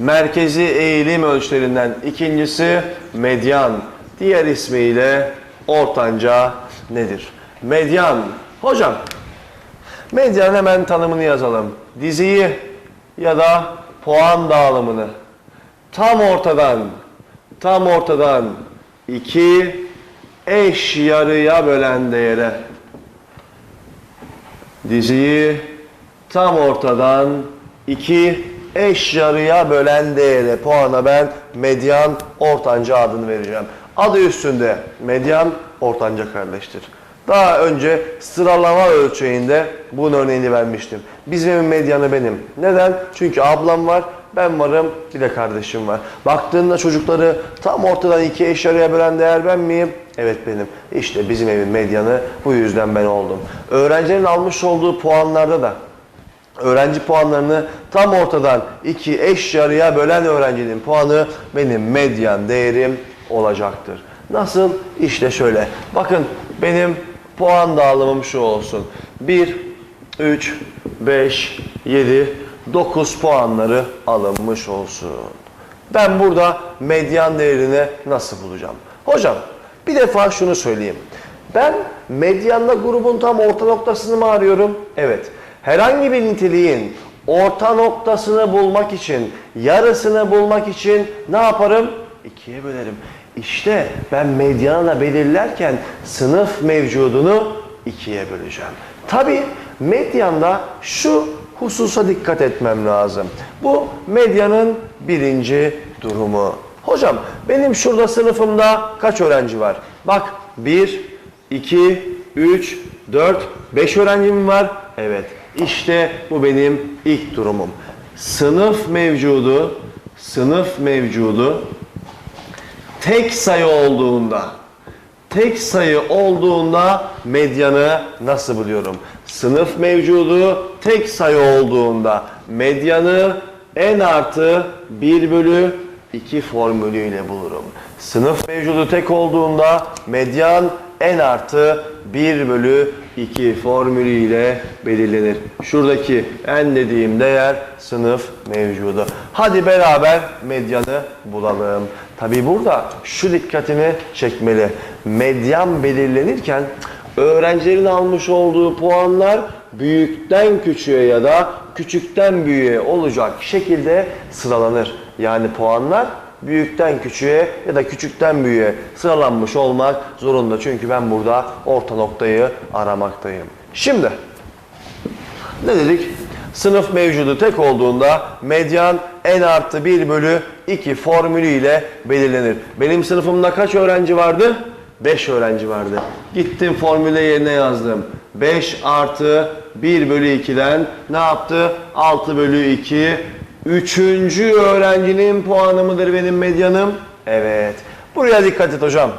merkezi eğilim ölçülerinden ikincisi medyan. Diğer ismiyle ortanca nedir? Medyan. Hocam, medyanın hemen tanımını yazalım. Diziyi ya da puan dağılımını tam ortadan tam ortadan iki eş yarıya bölen değere diziyi tam ortadan iki eş yarıya bölen değere puana ben medyan ortanca adını vereceğim. Adı üstünde medyan ortanca kardeştir. Daha önce sıralama ölçeğinde bunun örneğini vermiştim. Bizim medyanı benim. Neden? Çünkü ablam var, ben varım, bir de kardeşim var. Baktığında çocukları tam ortadan iki eş yarıya bölen değer ben miyim? Evet benim. İşte bizim evin medyanı bu yüzden ben oldum. Öğrencilerin almış olduğu puanlarda da öğrenci puanlarını tam ortadan iki eş yarıya bölen öğrencinin puanı benim medyan değerim olacaktır. Nasıl? İşte şöyle. Bakın benim puan dağılımım şu olsun. 1, 3, 5, 7, 9 puanları alınmış olsun. Ben burada medyan değerini nasıl bulacağım? Hocam bir defa şunu söyleyeyim. Ben medyanla grubun tam orta noktasını mı arıyorum? Evet. Herhangi bir niteliğin orta noktasını bulmak için, yarısını bulmak için ne yaparım? İkiye bölerim. İşte ben medyanla belirlerken sınıf mevcudunu ikiye böleceğim. Tabi medyanda şu hususa dikkat etmem lazım. Bu medyanın birinci durumu. Hocam benim şurada sınıfımda kaç öğrenci var? Bak 1, 2, 3, 4, 5 öğrencim var. Evet işte bu benim ilk durumum. Sınıf mevcudu, sınıf mevcudu tek sayı olduğunda tek sayı olduğunda medyanı nasıl buluyorum? Sınıf mevcudu tek sayı olduğunda medyanı n artı 1 bölü 2 formülüyle bulurum. Sınıf mevcudu tek olduğunda medyan n artı 1 bölü 2 formülüyle belirlenir. Şuradaki n dediğim değer sınıf mevcudu. Hadi beraber medyanı bulalım. Tabi burada şu dikkatini çekmeli. Medyan belirlenirken öğrencilerin almış olduğu puanlar büyükten küçüğe ya da küçükten büyüğe olacak şekilde sıralanır. Yani puanlar büyükten küçüğe ya da küçükten büyüğe sıralanmış olmak zorunda. Çünkü ben burada orta noktayı aramaktayım. Şimdi ne dedik? Sınıf mevcudu tek olduğunda medyan n artı 1 bölü 2 formülüyle belirlenir. Benim sınıfımda kaç öğrenci vardı? 5 öğrenci vardı. Gittim formüle yerine yazdım. 5 artı 1 bölü 2'den ne yaptı? 6 bölü 2. Üçüncü öğrencinin puanı mıdır benim medyanım? Evet. Buraya dikkat et hocam.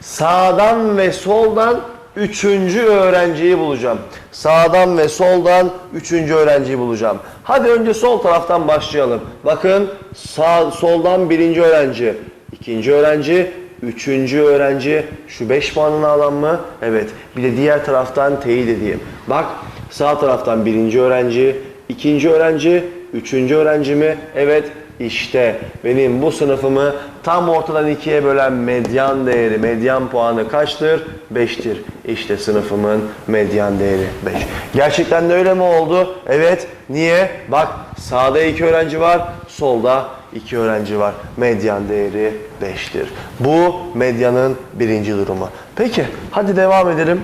Sağdan ve soldan üçüncü öğrenciyi bulacağım. Sağdan ve soldan üçüncü öğrenciyi bulacağım. Hadi önce sol taraftan başlayalım. Bakın sağ, soldan birinci öğrenci, ikinci öğrenci, üçüncü öğrenci. Şu beş puanını alan mı? Evet. Bir de diğer taraftan teyit edeyim. Bak sağ taraftan birinci öğrenci, ikinci öğrenci, üçüncü öğrenci mi? Evet. İşte benim bu sınıfımı tam ortadan ikiye bölen medyan değeri, medyan puanı kaçtır? 5'tir. İşte sınıfımın medyan değeri 5. Gerçekten de öyle mi oldu? Evet. Niye? Bak sağda iki öğrenci var, solda iki öğrenci var. Medyan değeri 5'tir. Bu medyanın birinci durumu. Peki hadi devam edelim.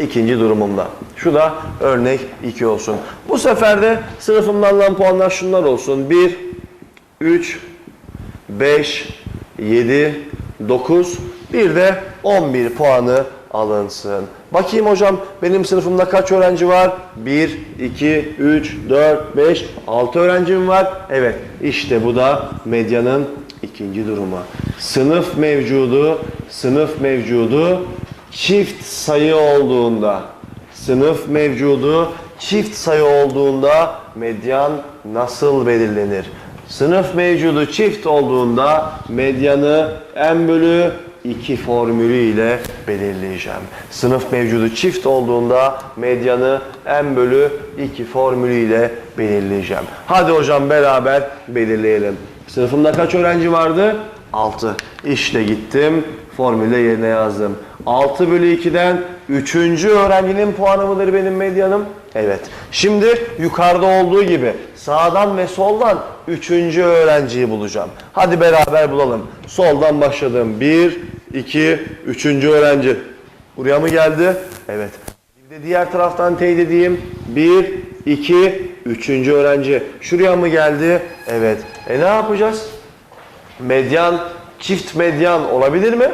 İkinci durumumda. Şu da örnek 2 olsun. Bu sefer de sınıfımdan alınan puanlar şunlar olsun. 1, 3, 5, 7, 9, bir de 11 puanı alınsın. Bakayım hocam benim sınıfımda kaç öğrenci var? 1, 2, 3, 4, 5, 6 öğrencim var. Evet işte bu da medyanın ikinci durumu. Sınıf mevcudu, sınıf mevcudu çift sayı olduğunda sınıf mevcudu çift sayı olduğunda medyan nasıl belirlenir? Sınıf mevcudu çift olduğunda medyanı n bölü iki formülü ile belirleyeceğim. Sınıf mevcudu çift olduğunda medyanı n bölü 2 formülü ile belirleyeceğim. Hadi hocam beraber belirleyelim. Sınıfımda kaç öğrenci vardı? 6. İşte gittim formüle yerine yazdım. 6 bölü 2'den 3. öğrencinin puanı mıdır benim medyanım? Evet. Şimdi yukarıda olduğu gibi sağdan ve soldan 3. öğrenciyi bulacağım. Hadi beraber bulalım. Soldan başladım. 1, 2, 3. öğrenci. Buraya mı geldi? Evet. Bir diğer taraftan teyit edeyim. 1, 2, 3. öğrenci. Şuraya mı geldi? Evet. E ne yapacağız? Medyan, çift medyan olabilir mi?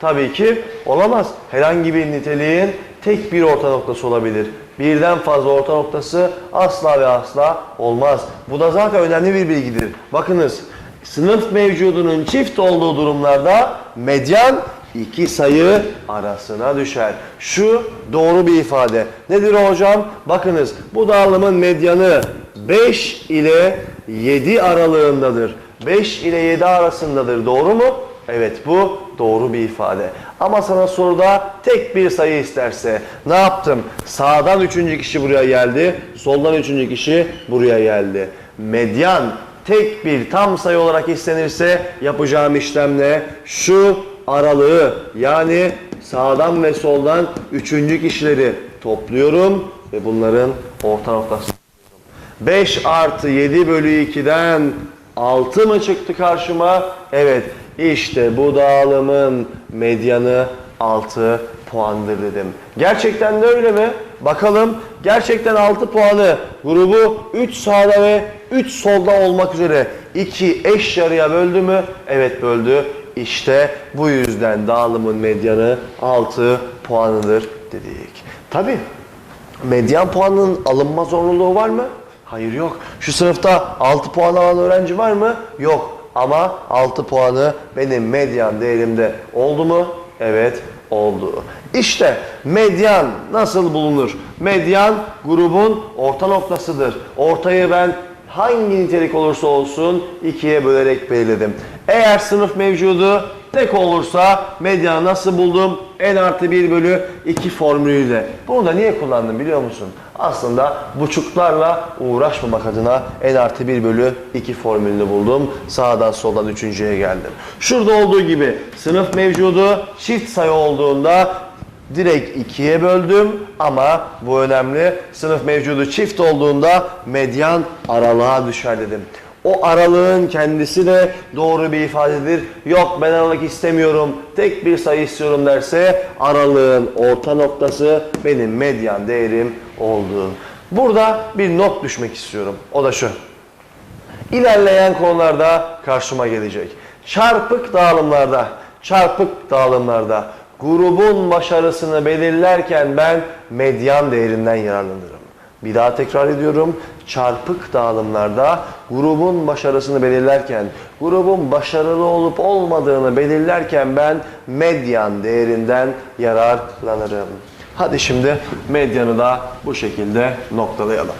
Tabii ki olamaz. Herhangi bir niteliğin tek bir orta noktası olabilir. Birden fazla orta noktası asla ve asla olmaz. Bu da zaten önemli bir bilgidir. Bakınız sınıf mevcudunun çift olduğu durumlarda medyan iki sayı arasına düşer. Şu doğru bir ifade. Nedir hocam? Bakınız bu dağılımın medyanı 5 ile 7 aralığındadır. 5 ile 7 arasındadır. Doğru mu? Evet bu doğru bir ifade. Ama sana soruda tek bir sayı isterse ne yaptım? Sağdan üçüncü kişi buraya geldi. Soldan üçüncü kişi buraya geldi. Medyan tek bir tam sayı olarak istenirse yapacağım işlemle şu aralığı yani sağdan ve soldan üçüncü kişileri topluyorum ve bunların orta noktası 5 artı 7 bölü 2'den 6 mı çıktı karşıma? Evet. İşte bu dağılımın medyanı 6 puandır dedim. Gerçekten de öyle mi? Bakalım. Gerçekten 6 puanı grubu 3 sağda ve 3 solda olmak üzere 2 eş yarıya böldü mü? Evet böldü. İşte bu yüzden dağılımın medyanı 6 puanıdır dedik. Tabii Medyan puanının alınma zorunluluğu var mı? Hayır yok. Şu sınıfta 6 puan alan öğrenci var mı? Yok. Ama 6 puanı benim medyan değerimde oldu mu? Evet oldu. İşte medyan nasıl bulunur? Medyan grubun orta noktasıdır. Ortayı ben hangi nitelik olursa olsun ikiye bölerek belirledim. Eğer sınıf mevcudu tek olursa medyanı nasıl buldum? n artı 1 bölü 2 formülüyle. Bunu da niye kullandım biliyor musun? Aslında buçuklarla uğraşmamak adına n artı 1 bölü 2 formülünü buldum. Sağdan soldan üçüncüye geldim. Şurada olduğu gibi sınıf mevcudu çift sayı olduğunda direkt ikiye böldüm ama bu önemli. Sınıf mevcudu çift olduğunda medyan aralığa düşer dedim. O aralığın kendisi de doğru bir ifadedir. Yok ben aralık istemiyorum, tek bir sayı istiyorum derse aralığın orta noktası benim medyan değerim oldu. Burada bir not düşmek istiyorum. O da şu. İlerleyen konularda karşıma gelecek. Çarpık dağılımlarda, çarpık dağılımlarda grubun başarısını belirlerken ben medyan değerinden yararlanırım. Bir daha tekrar ediyorum. Çarpık dağılımlarda grubun başarısını belirlerken, grubun başarılı olup olmadığını belirlerken ben medyan değerinden yararlanırım. Hadi şimdi medyanı da bu şekilde noktalayalım.